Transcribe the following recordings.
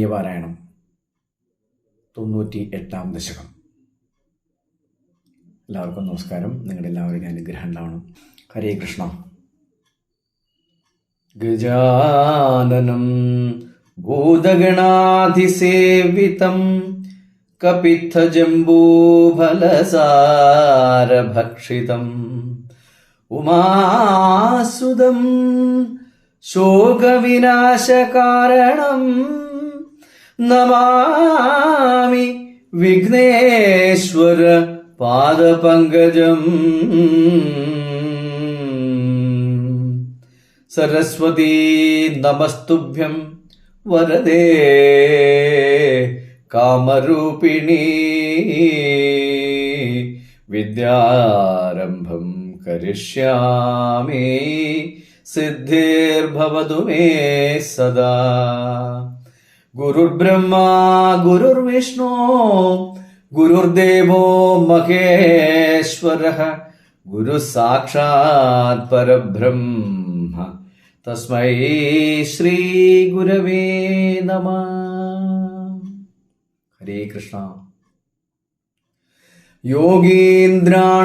പാരായണം തൊണ്ണൂറ്റി എട്ടാം ദശകം. എല്ലാവർക്കും നമസ്കാരം. നിങ്ങളുടെ എല്ലാവരുടെയും അനുഗ്രഹം ഉണ്ടാവണം. ഹരേ കൃഷ്ണ. ഗജാനനം ഭൂതഗണാധിസേവിതം കപിത്തജംബൂഫലസാരഭക്ഷിതം ഉമാസുദം ശോകവിനാശകാരണം നമാമി വിഘ്നേശ്വര പാദപങ്കജം. സരസ്വതീ നമസ്തുഭ്യം വരദേ കാമരൂപിണി വിദ്യാരംഭം കരിഷ്യാമി സിദ്ധിർഭവതു മേ സദാ. ഗുരുർബ്രഹ്മ ഗുരുർവിഷ്ണു ഗുരുർദേവോ മഹേശ്വര ഗുരു സാക്ഷാത് പരബ്രഹ്മ. തസ്മൈ ശ്രീ ഗുരവേ നമ. ഹരേ കൃഷ്ണ. യോഗീന്ദ്രാണാം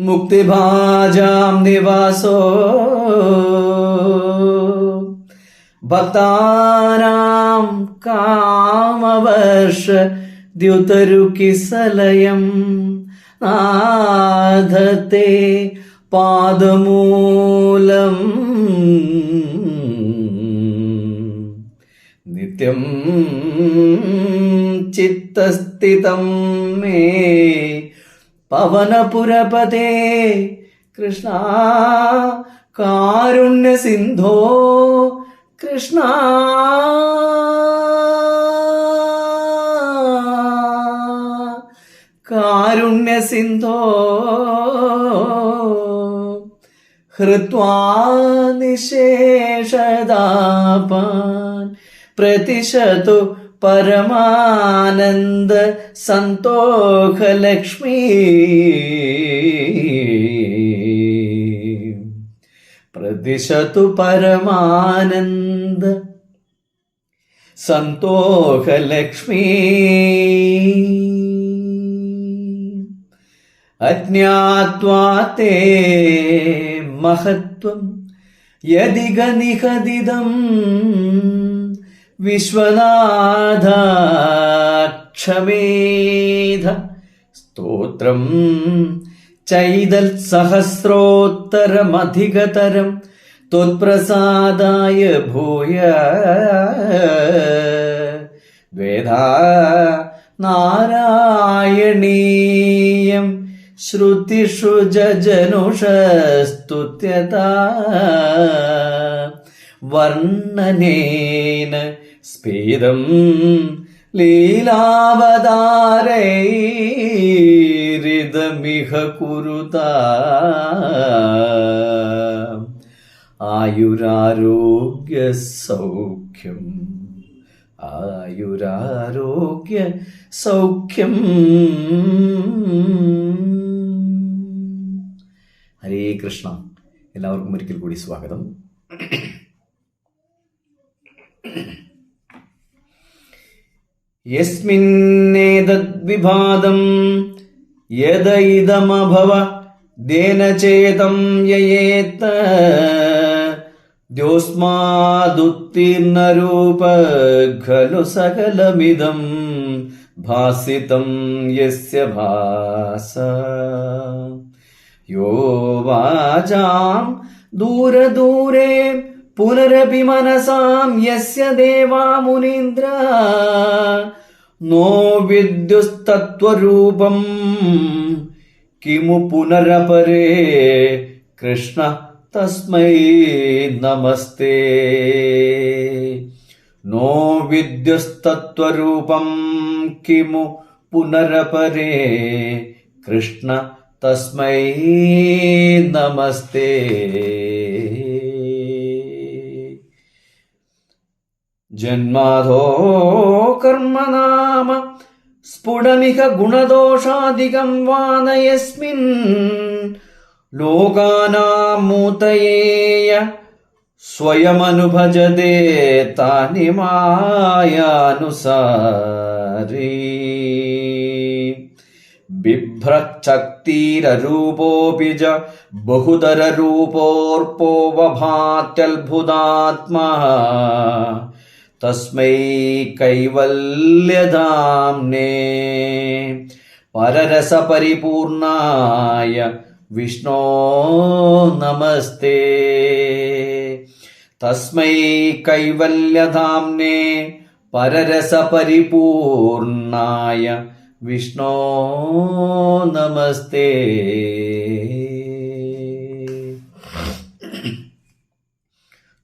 മുക്തിഭാജാം നിവാസോ. ഭക്താനാം കാമവർഷ ദ്യുതരുക്കി സലയം. നാഥത്തെ പാദമൂലം നിത്യം ചിത്തസ്ഥിതം മേ പവനപുരപതേ. കൃഷ്ണ കാരുണ്യ സിന്ധോ. കൃഷ്ണ. കാരുണ്യ സിന്ധോ. ഹൃത്വാ പ്രതിശതു പരമാനന്ദ സന്തോഷലക്ഷ്മി. പ്രതിശതു പരമാനന്ദ സന്തോഷലക്ഷ്മി. അജ്ഞാത്വാ തേ മഹത്വം യദിഗ നിഹതിദം വിശ്വനാഥാക്ഷമേധ. സ്തോത്രം. ചൈതൽ സഹസ്രോത്തരമധികതരം. ത്വത്പ്രസാദായ ഭൂയ. വേദാ നാരായണീയം. ശ്രുതിഷു വർണനേന സ്ഫീതം ലീലാവതാരൈരിതമിഹ കുരുത. ആയുരാരോഗ്യ സൗഖ്യം. ആയുരാരോഗ്യ സൗഖ്യം. ഹരേ കൃഷ്ണ. എല്ലാവർക്കും ഒരിക്കൽ കൂടി സ്വാഗതം. യസ്മിന്നേതദ്വിഭാദം യദൈതമഭവ ദേനചേതം ദേന ചേതം യയേത്ത ദ്യോസ്മാദുത്തീർണരൂപ ഖലു സകലമിദം ഭാസിതം യസ്യ ഭാസ. യോ വാചാം ദൂരദൂരെ പുനരപി മനസാം യസ്യ ദേവാ മുനീന്ദ്ര നോ വിദ്യുസ്തത്വരൂപം. കിമു പുനരപരേ കൃഷ്ണ തസ്മൈ നമസ്തേ. നോ വിദ്യുസ്തത്വരൂപം കിമു പുനരപരേ जन्माधो कर्मनाम स्फुटमिह गुणदोषादिकं वान यस्मिन् लोकानां मूतयेय स्वयमनुभजते तानि मायानुसारी। बिभ्रच्छक्तिररूपोऽपि च बहुतररूपोऽर्पोऽवभात्यल्भुतात्मा തസ്മൈ കൈവല്യധാംനേ പരരസപരിപൂർണായ വിഷ്ണോ നമസ്തേ. തസ്മൈ കൈവല്യധാംനേ പരരസപരിപൂർണായ വിഷ്ണോ നമസ്തേ.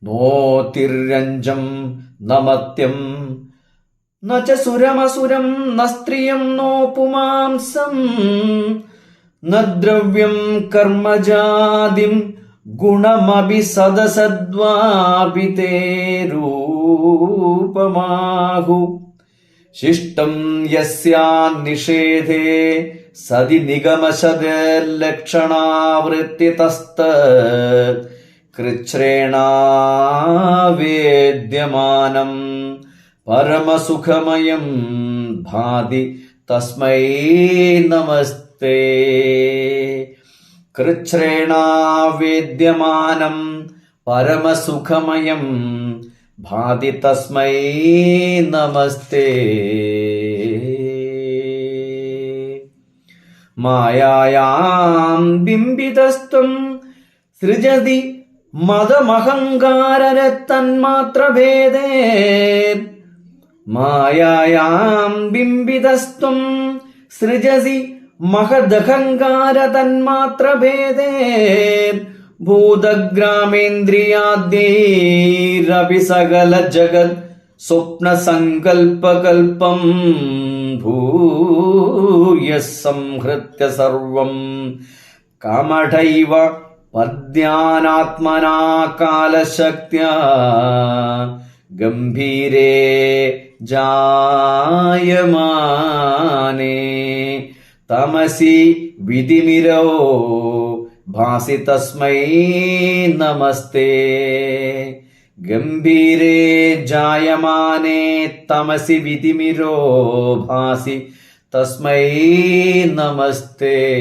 നോതിരഞ്ജം നമത്യം. നുരമസുരം സുരമസുരം ന സ്ത്രിയം നോ പുമാംസം. ന ദ്രവ്യം കർമ്മജാതിം ഗുണമഭി സദസദ്വാപി ശിഷ്ടം യസ്യാന്നിഷേധേ സതി നിഗമശതലക്ഷണാവൃത്തിതസ്ത. കൃച്ഛ്രേണാവേദ്യമാനം പരമസുഖമയം ഭാതി തസ്മൈ നമസ്തേ കൃച്ഛ്രേണാവേദ്യമാനം പരമസുഖമയം ഭാതി തസ്മൈ നമസ്തേ മായായാം ബിംബിതസ്ത്വം സൃജതി മതമഹങ്കാരരത്തന്മാത്രഭേദേ മായായാം ബിംബിതസ്ത്വം സൃജസി മഹദഹങ്കാരതന്മാത്രഭേദേ ഭൂതഗ്രാമേന്ദ്രിയാദ്യൈരപി സകല ജഗത് സ്വപ്നസങ്കൽപ്പകൽപ്പം ഭൂയ സംഹൃത്യ സർവം കമഠൈവ पद्यानात्मना कालशक्त्या गंभीरे जायमाने। तमसी विधिमिरौ भासी तस्मै नमस्ते। गंभीरे जायमाने, तमसी विधिमिरो भासी तस्मै नमस्ते।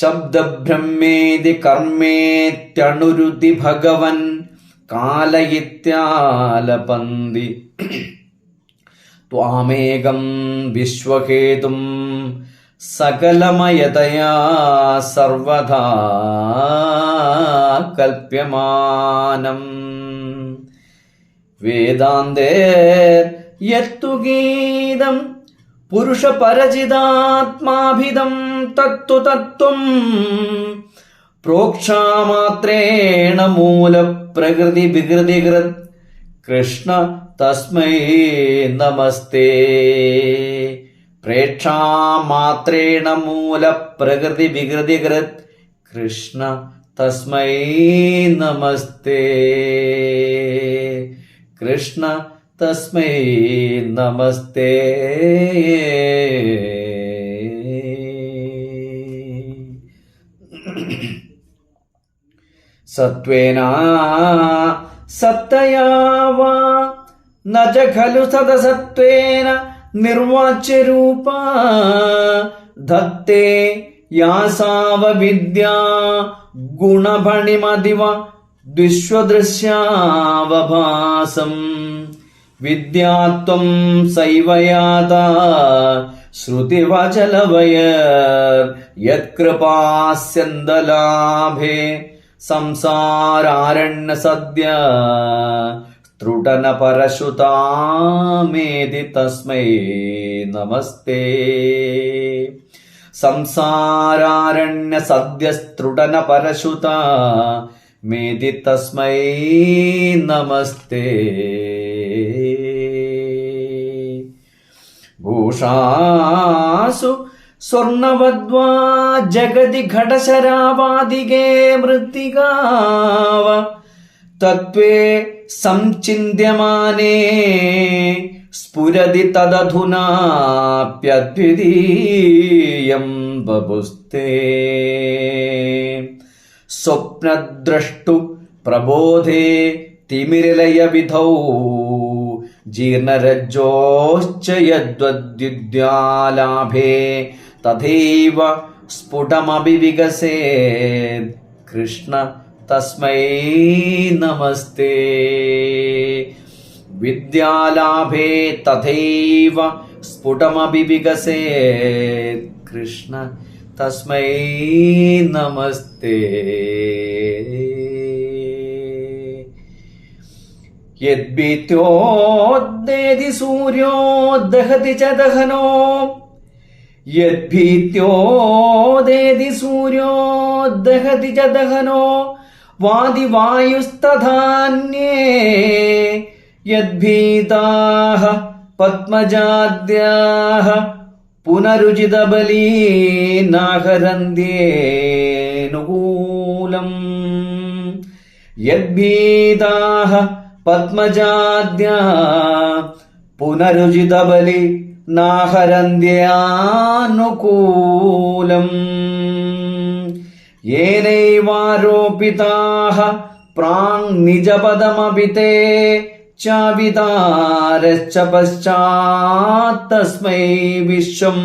ശബ്ദബ്രഹ്മേതി കർമ്മേത്യണുരുതി ഭഗവൻ കാലയിത്യാലപന്തി. ത്വാമേകം വിശ്വഹേതും സകലമയതയാ സർവദാ കൽപ്യമാനം. വേദാന്തേ യത്തു ഗീതം പുരുഷപരചിതാത്മാഭിതം തത്തു തത്വം പ്രോക്ഷാമാത്രേണ മൂലപ്രകൃതി വികൃതികൃത്. കൃഷ്ണ തസ്മൈ നമസ്തേ. പ്രേക്ഷാമാത്രേണ മൂലപ്രകൃതി വികൃതികൃത്. കൃഷ്ണ തസ്മൈ നമസ്തേ. കൃഷ്ണ തസ്മൈ നമസ്തേ. सत्त्वेना सत्तया वा न च खलु सदसत्त्वेन निर्वाच्यरूपा धत्ते यासावविद्या गुणफणिमदिव विश्वदृश्यावभासम् विद्यात्वं सैव याता श्रुतिवचलवय यत्कृपास्यन्दलाभे संसारारण्यसद्य त्रुटनपरशुतामेति तस्मै नमस्ते संसारारण्यसद्यस्त्रुटनपरशुता मेदि तस्मै नमस्ते भूषासु സ്വർണവദ്വാ ജഗതി ഘടശരാവാദികേ മൃത്തികാവ. തത്വേ സംചിന്യമാനേ സ്ഫുരതി തദധുനാപ്യദ്വിതീയം വപുസ്തേ. സ്വപ്നദ്രഷ്ടു പ്രബോധേ തിമിരലയവിധൗ ജീർണരജ്ജോശ്ച യദ്വദ്യുദ്യാലാഭേ തഥൈവ സ്ഫുടമഭിവികസേ കൃഷ്ണ തസ്മൈ നമസ്തേ. വിദ്യാലാഭേ തഥൈവ സ്ഫുടമഭിവികസേ കൃഷ്ണ തസ്മൈ നമസ്തേ. യദ്ഭീത്യോദ്ദേതി സൂര്യോ ദഹതി ച ദഹനോ. യദ്ഭീത്യോദേതി സൂര്യോ ദഹതി ച ദഹനോ വാദിവായുസ്തധാന്യേ യദ്ഭീതാഃ പത്മജാദ്യാഃ പുനരുചിതബലീനാഹരന്ത്യേനുകൂലം യദ്ഭീതാഹ പത്മജാദ്യാ പുനരുചിതബലി नाहरन्द्यानुकूलम् येनैवारोपिताः प्राङ्निजपदमपि ते च वितारश्च पश्चात्तस्मै विश्वं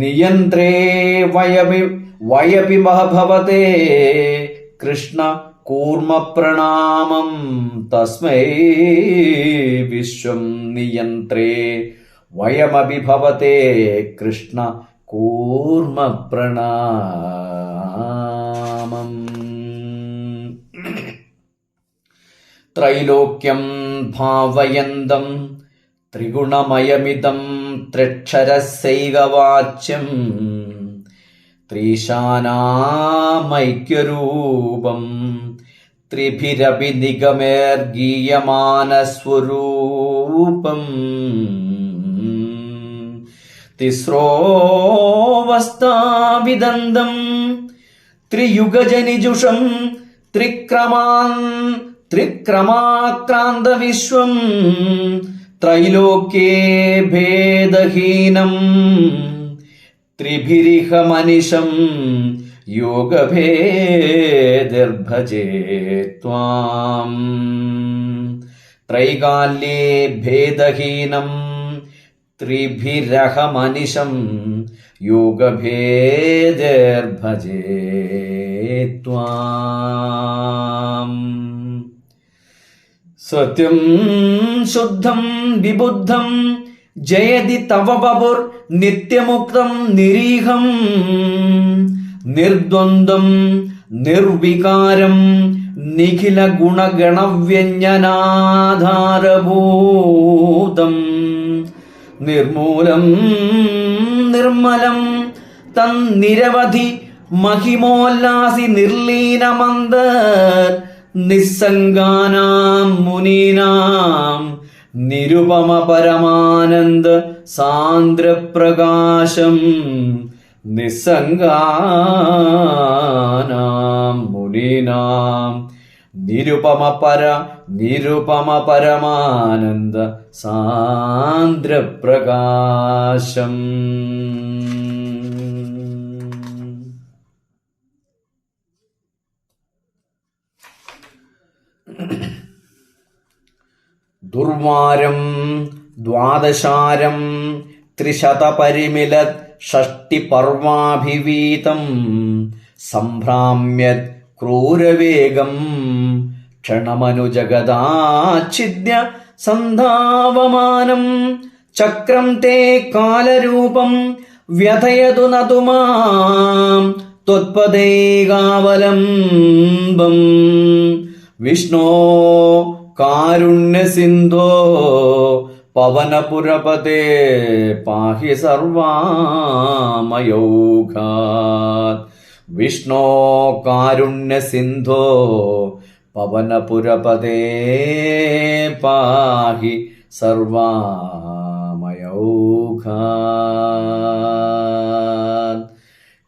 नियन्त्रे वयपि वयपि वः भवते कृष्ण कूर्मप्रणामं तस्मै विश्वं नियन्त्रे വയമഭിഭവത്തെ കൃഷ്ണ കൂർമ്മപ്രണാമം ത്രൈലോക്യം ഭാവയന്തം ത്രിഗുണമയമിതം ത്രിക്ഷരസൈകവാച്യം ത്രീശാനാമൈക്യരൂപം ത്രിഭിരപി നിഗമേർഗീയമാനസ്വരൂപം തിസ്രോവസ്ഥാവിദന്തം ത്രിയുഗജനിജുഷം ത്രിക്രമാൻ ത്രിക്രമാക്രാന്ത വിശ്വം ത്രൈലോക്യേ ഭേദഹീനം ത്രിഭിരിഹ മനിഷം യോഗഭേദർഭജേ ത്വാം. ത്രൈകാല്യേ ഭേദഹീനം ത്വാം. സത്യം ശുദ്ധം വിബുദ്ധം ജയതി തവ ബപുർ നിത്യമുക്തം നിരീഹം നിർദ്വന്ദ്വം നിർവികാരം നിഖില ഗുണഗണവ്യഞ്ജനാധാരഭൂതം നിർമൂലം നിർമ്മലം തന്നിരവധി മഹിമോല്ലാസി നിർലീനമന്ത് നിസ്സംഗാനാം മുനീനാം നിരുപമ പരമാനന്ദ സാന്ദ്രപ്രകാശം നിസ്സംഗാനാം മുനീനാം. നിരുപമ പര നിരുപമ പരമാനന്ദ സാന്ദ്രപ്രകാശം. ദുർവാരം ദ്വാദശാരം ത്രിശതപരിമിലത് ഷഷ്ടിപർവാഭിവീതം സംഭ്രാമ്യത് ക്രൂരവേഗം ക്ഷണമനുജഗദാച്ഛിദ്യ സന്ധാവമാനം ചക്രം തേ കാലരൂപം വ്യഥയതു നതുമാം ത്വത്പദൈകാവലംബം വിഷ്ണോ കാരുണ്യസിന്ധോ പവനപുരപതേ പാഹി സർവാമയൗഘാത് വിഷ്ണോ കാരുണ്യസിന്ധോ പവനപുരപതേ പാഹി സർവാമയൗഘാത്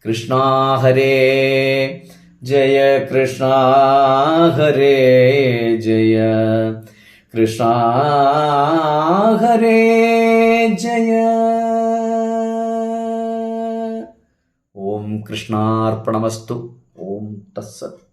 കൃഷ്ണ ഹരേ ജയ കൃഷ്ണ ഹരേ ജയ കൃഷ്ണ ഹരേ ജയ కృష్ణార్పణమస్తు. ఓం తస్సత్.